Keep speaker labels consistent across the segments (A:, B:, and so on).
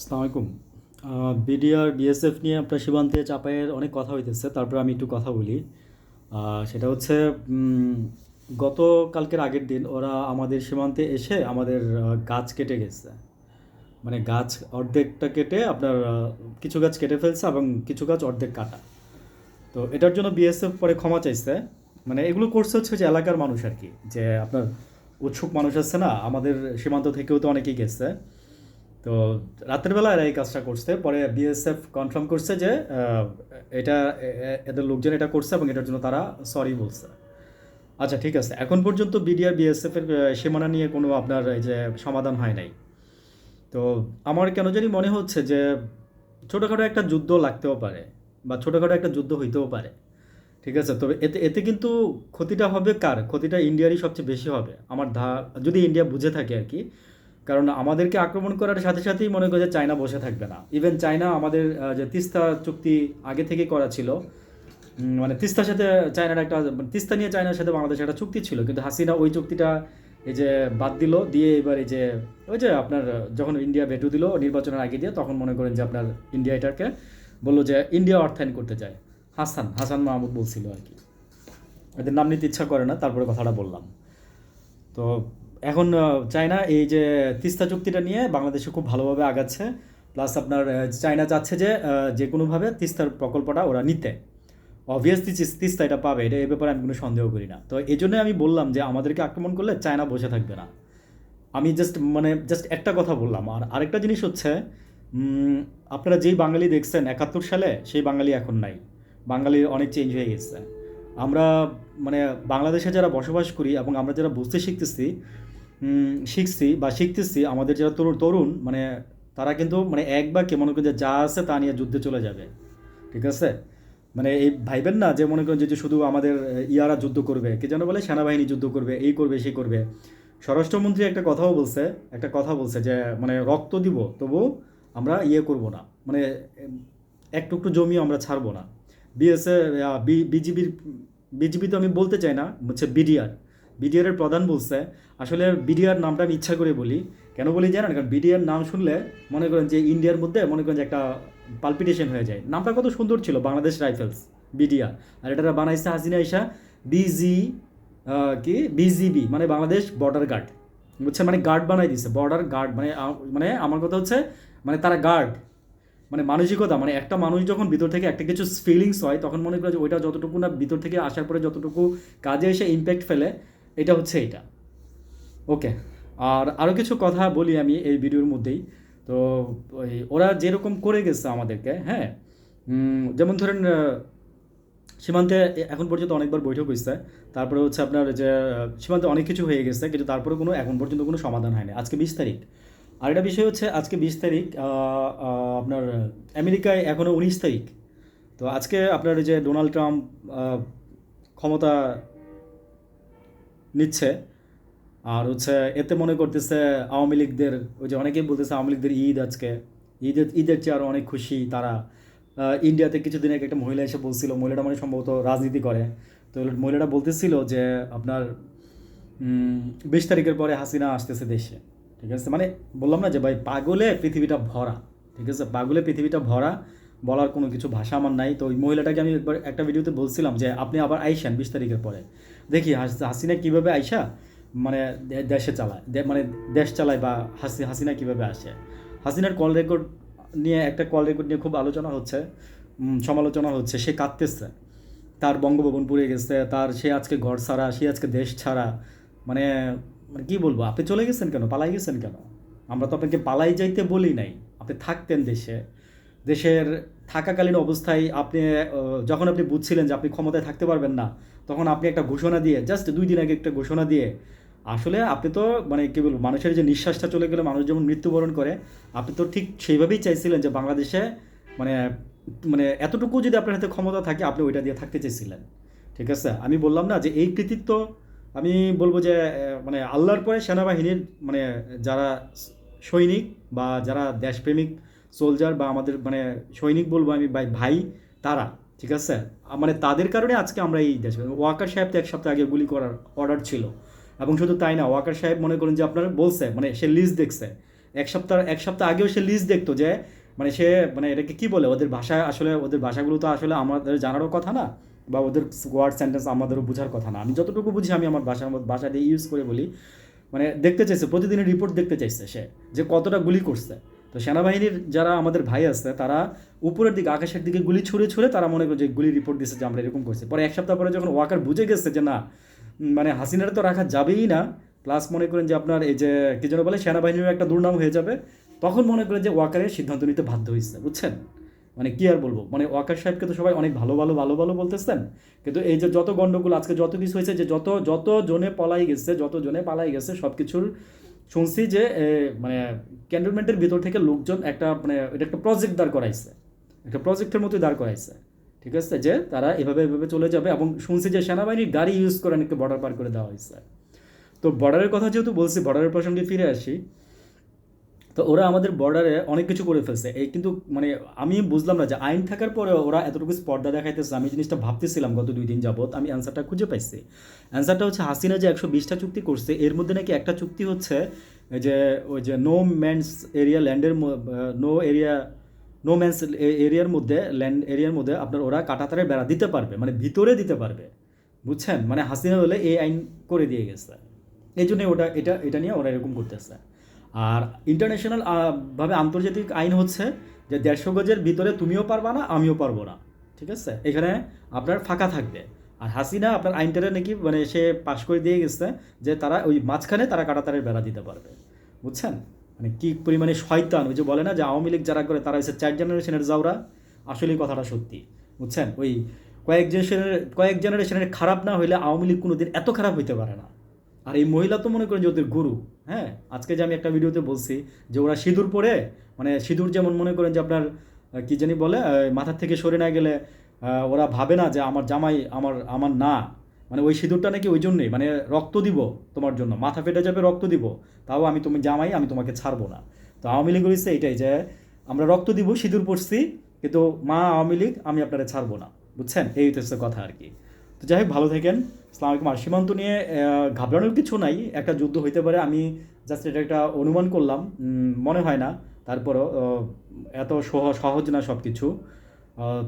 A: আসসালামু BDR BSF নিয়ে আপনার সীমান্তে চাপায়ের অনেক কথা হইতেছে তারপর আমি একটু কথা বলি। সেটা হচ্ছে উম, গত কালকের আগের দিন ওরা আমাদের সীমান্তে এসে আমাদের গাছ কেটে গেছে। মানে গাছ অর্ধেকটা কেটে আপনার কিছু গাছ কেটে ফেলছে এবং কিছু গাছ অর্ধেক কাটা। তো এটার জন্য বিএসএফ পরে ক্ষমা চাইছে। মানে এগুলো করছে হচ্ছে যে এলাকার মানুষ আর কি যে আপনার উৎসুক মানুষ আছে না আমাদের সীমান্ত থেকেও তো অনেকেই গেছে। তো রাতের বেলা এরা এই কাজটা করছে। পরে বিএসএফ কনফার্ম করছে যে এটা এদের লোকজন এটা করছে এবং এটার জন্য তারা সরি বলছে। আচ্ছা ঠিক আছে। এখন পর্যন্ত বিডিআর বিএসএফ এর সীমানা নিয়ে কোনো আপনার এই যে সমাধান হয় নাই। তো আমার কেন জানি মনে হচ্ছে যে, ছোটোখাটো একটা যুদ্ধ লাগতেও পারে বা ছোটোখাটো একটা যুদ্ধ হইতেও পারে। ঠিক আছে? তবে এতে এতে কিন্তু ক্ষতিটা হবে কার? ক্ষতিটা ইন্ডিয়ারই সবচেয়ে বেশি হবে। আমার ধা, যদি ইন্ডিয়া বুঝে থাকে আর কি কারণ আমাদেরকে আক্রমণ করার সাথে সাথেই মনে করে যে চায়না বসে থাকবে না। ইভেন চায়না আমাদের যে তিস্তা চুক্তি আগে থেকে করা ছিল মানে তিস্তার সাথে চায়নার একটা মানে তিস্তা নিয়ে চায়নার সাথে বাংলাদেশের একটা চুক্তি ছিল, কিন্তু হাসিনা ওই চুক্তিটা এই যে বাদ দিল, দিয়ে এবার এই যে, ওই যে আপনার, যখন ইন্ডিয়া ভেটু দিল নির্বাচনের আগে দিয়ে, তখন মনে করেন যে আপনার ইন্ডিয়া এটাকে বলল যে ইন্ডিয়া অর্থায়ন করতে চায়। হাসান হাসান মাহমুদ বলছিল আর কি। এদের নাম নিতে ইচ্ছা করে না, তারপরে কথাটা বললাম। তো এখন চায়না এই যে তিস্তা চুক্তিটা নিয়ে বাংলাদেশে খুব ভালোভাবে আগাচ্ছে। প্লাস আপনার চায়না চাচ্ছে যে যে কোনোভাবে তিস্তার প্রকল্পটা ওরা নিতে। অবভিয়াসলি তিস্তা এটা পাবে, এটা এই ব্যাপারে আমি কোনো সন্দেহ করি না। তো এই জন্যই আমি বললাম যে আমাদেরকে আক্রমণ করলে চায়না বসে থাকবে না। আমি জাস্ট মানে জাস্ট একটা কথা বললাম। আর আরেকটা জিনিস হচ্ছে আপনারা যেই বাঙালি দেখছেন, একাত্তর সালে সেই বাঙালি এখন নাই। বাঙালির অনেক চেঞ্জ হয়ে গেছে। আমরা মানে বাংলাদেশে যারা বসবাস করি এবং আমরা যারা বুঝতে শিখতেছি শিখছি বা শিখতেছি, আমাদের যারা তরুণ তরুণ মানে তারা কিন্তু মানে এক কে মনে করেন যে যা আছে তা নিয়ে যুদ্ধে চলে যাবে। ঠিক আছে? মানে এই ভাইবেন না যে মনে করেন যে শুধু আমাদের ইয়ারা যুদ্ধ করবে, কে যেন বলে সেনাবাহিনী যুদ্ধ করবে, এই করবে, সেই করবে। স্বরাষ্ট্রমন্ত্রী একটা কথাও বলছে, একটা কথা বলছে যে মানে রক্ত দিব, তবু আমরা ইয়ে করব না। মানে এক টুকরো জমি আমরা ছাড়বো না। বিএসএ বিজিবির, বিজিবি তো আমি বলতে চাই না, হচ্ছে বিডিআর। বিডিআরের প্রধান বলছে, আসলে বিডিআর নামটা আমি ইচ্ছা করে বলি। কেন বলি জানেন? কারণ বিডিআর নাম শুনলে মনে করেন যে ইন্ডিয়ার মধ্যে মনে করেন যে একটা পালপিটেশন হয়ে যায়। নামটা কত সুন্দর ছিল, বাংলাদেশ রাইফেলস, বিডিআর। আর এটা বানাইছে হাসিনা ইসা বিজি কি? বিজিবি মানে বাংলাদেশ বর্ডার গার্ড বুঝছে মানে গার্ড বানাই দিছে বর্ডার গার্ড মানে মানে আমার কথা হচ্ছে মানে তারা গার্ড মানে মানসিকতা মানে একটা মানুষ যখন ভিতর থেকে একটা কিছু ফিলিংস হয়, তখন মনে করে যে ওইটা যতটুকু না ভিতর থেকে আসার পরে যতটুকু কাজে এসে ইম্প্যাক্ট ফেলে, এটা হচ্ছে এটা। ওকে আর আরও কিছু কথা বলি আমি এই ভিডিওর মধ্যেই। তো ওই ওরা যেরকম করে গেছে আমাদেরকে হ্যাঁ? যেমন ধরেন সীমান্তে এখন পর্যন্ত অনেকবার বৈঠক হয়েছে। তারপরে হচ্ছে আপনার যে, সীমান্তে অনেক কিছু হয়ে গেছে, কিন্তু তারপরে কোনো, এখন পর্যন্ত কোনো সমাধান হয়নি। আজকে বিশ তারিখ। আর একটা বিষয় হচ্ছে আজকে বিশ তারিখ আপনার আমেরিকায় এখনও উনিশ তারিখ। তো আজকে আপনার যে ডোনাল্ড ট্রাম্প ক্ষমতা নিচ্ছে, আর হচ্ছে এতে মনে করতেছে আওয়ামী লীগদের, ওই যে অনেকেই বলতেছে আওয়ামী লীগদের ঈদ আজকে। ঈদের ঈদের চেয়ে আরও অনেক খুশি তারা। ইন্ডিয়াতে কিছুদিন আগে একটা মহিলা এসে বলছিল, মহিলাটা মানে সম্ভবত রাজনীতি করে। তো মহিলাটা বলতেছিল যে আপনার বিশ তারিখের পরে হাসিনা আসতেছে দেশে। ঠিক আছে? মানে বললাম না যে ভাই, পাগলে পৃথিবীটা ভরা, ঠিক আছে? পাগলে পৃথিবীটা ভরা, বলার কোনো কিছু ভাষা আমার নাই। তো ওই মহিলাটাকে আমি একবার একটা ভিডিওতে বলছিলাম যে, আপনি আবার আইসেন বিশ তারিখের পরে। দেখি হাসিনা কীভাবে আইসা মানে দেশে চালায় মানে দেশ চালায় বা হাসি, হাসিনা কীভাবে আসে? হাসিনার কল রেকর্ড নিয়ে, একটা কল রেকর্ড নিয়ে খুব আলোচনা হচ্ছে সমালোচনা হচ্ছে, সে কাঁদতেছে। তার বঙ্গভবন পুড়ে গেছে, তার সে আজকে ঘর ছাড়া, সে আজকে দেশ ছাড়া মানে মানে কী বলব, আপনি চলে গেছেন কেন? পালাই গেছেন কেন? আমরা তো আপনাকে পালাই যাইতে বলি নাই। আপনি থাকতেন দেশে। দেশের থাকাকালীন অবস্থায় আপনি যখন আপনি বুঝছিলেন যে আপনি ক্ষমতায় থাকতে পারবেন না, তখন আপনি একটা ঘোষণা দিয়ে, জাস্ট দুই দিন আগে একটা ঘোষণা দিয়ে, আসলে আপনি তো মানে কী বলব, মানুষের যে নিঃশ্বাসটা চলে গেলে মানুষ যেমন মৃত্যুবরণ করে, আপনি তো ঠিক সেইভাবেই চাইছিলেন যে বাংলাদেশে মানে মানে এতটুকু যদি আপনার হাতে ক্ষমতা থাকে, আপনি ওইটা দিয়ে থাকতে চেয়েছিলেন ঠিক আছে? আমি বললাম না যে এই কৃতিত্ব আমি বলব যে মানে আল্লাহর পরে সেনাবাহিনীর মানে যারা সৈনিক বা যারা দেশপ্রেমিক সোলজার বা আমাদের মানে সৈনিক বলব আমি ভাই তারা, ঠিক আছে? মানে তাদের কারণে আজকে আমরা এই দেশ, ওয়াকার সাহেব তো এক সপ্তাহ আগে গুলি করার অর্ডার ছিল। এবং শুধু তাই না, ওয়াকার সাহেব মনে করেন যে আপনারা বলছে মানে সে লিস্ট দেখছে। এক সপ্তাহ এক সপ্তাহ আগেও সে লিস্ট দেখতো যে মানে সে মানে এটাকে কি বলে, ওদের ভাষায় আসলে, ওদের ভাষাগুলো তো আসলে আমাদের জানারও কথা না। বা ওদের ওয়ার্ড সেন্টেন্স আমাদেরও বোঝার কথা না। আমি যতটুকু বুঝি আমি আমার বাসার ভাষা দিয়ে ইউজ করে বলি। মানে দেখতে চাইছে, প্রতিদিনের রিপোর্ট দেখতে চাইছে সে, যে কতটা গুলি করছে। তো সেনাবাহিনীর যারা আমাদের ভাই আছে, তারা উপরের দিকে, আকাশের দিকে গুলি ছুঁড়ে ছুঁড়ে তারা মনে করে যে গুলি রিপোর্ট দিচ্ছে যে আমরা এরকম করছি। পরে এক সপ্তাহ পরে যখন ওয়াকার বুঝে গেছে যে না মানে হাসিনার তো রাখা যাবেই না প্লাস মনে করেন যে আপনার এই যে, কি যেন বলে সেনাবাহিনীর একটা দুর্নাম হয়ে যাবে, তখন মনে করেন যে ওয়াকারের সিদ্ধান্ত নিতে বাধ্য হয়েছে বুঝছেন? মানে কি আর বলব? মানে ওয়াকার সাহেবকে তো সবাই অনেক ভালো ভালো ভালো ভালো বলতেছেন। কিন্তু এই যে যত গন্ডগোল, আজকে যত কিছু হয়েছে যে যত যত জনে পলাই গেছে, যত জনে পালাই গেছে সব কিছুর শুনছি যে মানে ক্যান্টনমেন্টের ভিতর থেকে লোকজন একটা মানে এটা একটা প্রজেক্ট দাঁড় করাইছে। একটা প্রজেক্টের মতোই দাঁড় করাইছে। ঠিক আছে? যে তারা এভাবে এভাবে চলে যাবে এবং শুনছি যে সেনাবাহিনীর গাড়ি ইউজ করে নাকি বর্ডার পার করে দেওয়া হয়েছে। তো বর্ডারের কথা যেহেতু বলছি বর্ডারের প্রসঙ্গে ফিরে আসি। তো ওরা আমাদের বর্ডারে অনেক কিছু করে ফেলছে। এই কিন্তু মানে আমি বুঝলাম না যে আইন থাকার পরে ওরা এতটুকু স্পর্ধা দেখাইতেছে। আমি জিনিসটা ভাবতেছিলাম গত দুই দিন যাবত আমি অ্যান্সারটা খুঁজে পাইছি। অ্যান্সারটা হচ্ছে হাসিনা যে একশো বিশটা চুক্তি করছে, এর মধ্যে নাকি একটা চুক্তি হচ্ছে যে ওই যে নো ম্যানস এরিয়া ল্যান্ডের নো এরিয়া নো ম্যানস এরিয়ার মধ্যে ল্যান্ড এরিয়ার মধ্যে আপনার ওরা কাটাতারের বেড়া দিতে পারবে মানে ভিতরে দিতে পারবে। বুঝছেন? মানে হাসিনা হলে এই আইন করে দিয়ে গেছে। এই জন্যই ওটা, এটা এটা নিয়ে ওরা এরকম করতেছে। আর ইন্টারন্যাশনাল ভাবে আন্তর্জাতিক আইন হচ্ছে যে দেড়শো গজের ভিতরে তুমিও পারবা না, আমিও পারব না। ঠিক আছে? এখানে আপনার ফাঁকা থাকবে। আর হাসিনা আপনার আইনটারে নাকি মানে সে পাশ করে দিয়ে গেছে যে তারা ওই মাঝখানে তারা কাটাতারের বেড়া দিতে পারবে। বুঝছেন? মানে কি পরিমাণে শয়তান, ওই যে বলে না যে আওয়ামী লীগ যারা করে তারা হচ্ছে চার জেনারেশনের যাওরা। আসলেই কথাটা সত্যি। বুঝছেন? ওই কয়েক জেনারেশনের কয়েক জেনারেশনের খারাপ না হইলে আওয়ামী লীগ কোনো দিন এত খারাপ হইতে পারে না। আর এই মহিলা তো মনে করেন যে ওদের গুরু হ্যাঁ? আজকে যে আমি একটা ভিডিওতে বলছি যে ওরা সিঁদুর পরে মানে সিঁদুর যেমন মনে করেন যে আপনার কি জানি বলে মাথার থেকে সরে না গেলে ওরা ভাবে না যে আমার জামাই আমার আমার না। মানে ওই সিঁদুরটা নাকি ওই জন্যই মানে রক্ত দিব তোমার জন্য, মাথা ফেটে যাবে, রক্ত দিব। তাও আমি তুমি জামাই, আমি তোমাকে ছাড়বো না। তো আওয়ামী লীগ হয়েছে এটাই যে, আমরা রক্ত দিব, সিঁদুর পড়ছি কিন্তু মা আওয়ামী লীগ আমি আপনারা ছাড়বো না। বুঝছেন? এই হচ্ছে কথা আর কি। তো যাই হোক, ভালো থাকেন। ইসলামিক আর সীমান্ত নিয়ে ঘাবড়ানোর কিছু নাই। একটা যুদ্ধ হইতে পারে, আমি জাস্ট এটা একটা অনুমান করলাম। মনে হয় না। তারপরও এত সহ- সহজ না সব কিছু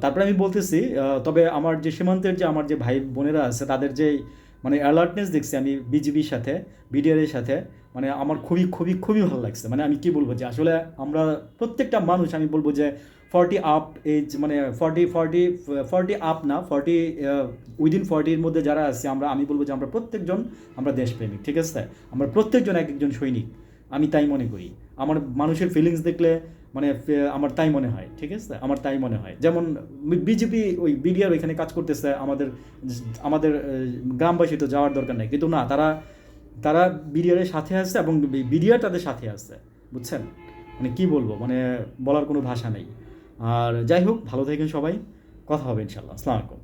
A: তারপরে আমি বলতেছি তবে আমার যে সীমান্তের যে, আমার যে ভাই বোনেরা আছে, তাদের যে মানে অ্যালার্টনেস দেখছি আমি বিজিবির সাথে বিডিআরের সাথে। মানে আমার খুবই খুবই খুবই ভালো লাগছে। মানে আমি কি বলব যে আসলে আমরা প্রত্যেকটা মানুষ, আমি বলব যে ফর্টি আপ এজ মানে ফর্টি ফর্টি ফর্টি আপ না ফর্টি উইদিন ফর্টির মধ্যে যারা আছে আমরা, আমি বলব যে আমরা প্রত্যেকজন আমরা দেশপ্রেমিক, ঠিক আছে? আমরা প্রত্যেকজন এক একজন সৈনিক। আমি তাই মনে করি। আমার মানুষের ফিলিংস দেখলে মানে আমার তাই মনে হয়, ঠিক আছে? আমার তাই মনে হয়। যেমন বিজেপি ওই বিডিআর ওইখানে কাজ করতেছে, আমাদের আমাদের গ্রামবাসী তো যাওয়ার দরকার নেই। কিন্তু না, তারা তারা বিডিআরের সাথে আছে এবং বিডিআর তাদের সাথে আছে, বুঝছেন? মানে কি বলব? মানে বলার কোনো ভাষা নেই। আর যাই হোক, ভালো থাকেন সবাই। কথা হবে ইনশাল্লাহ। আসসালামু আলাইকুম।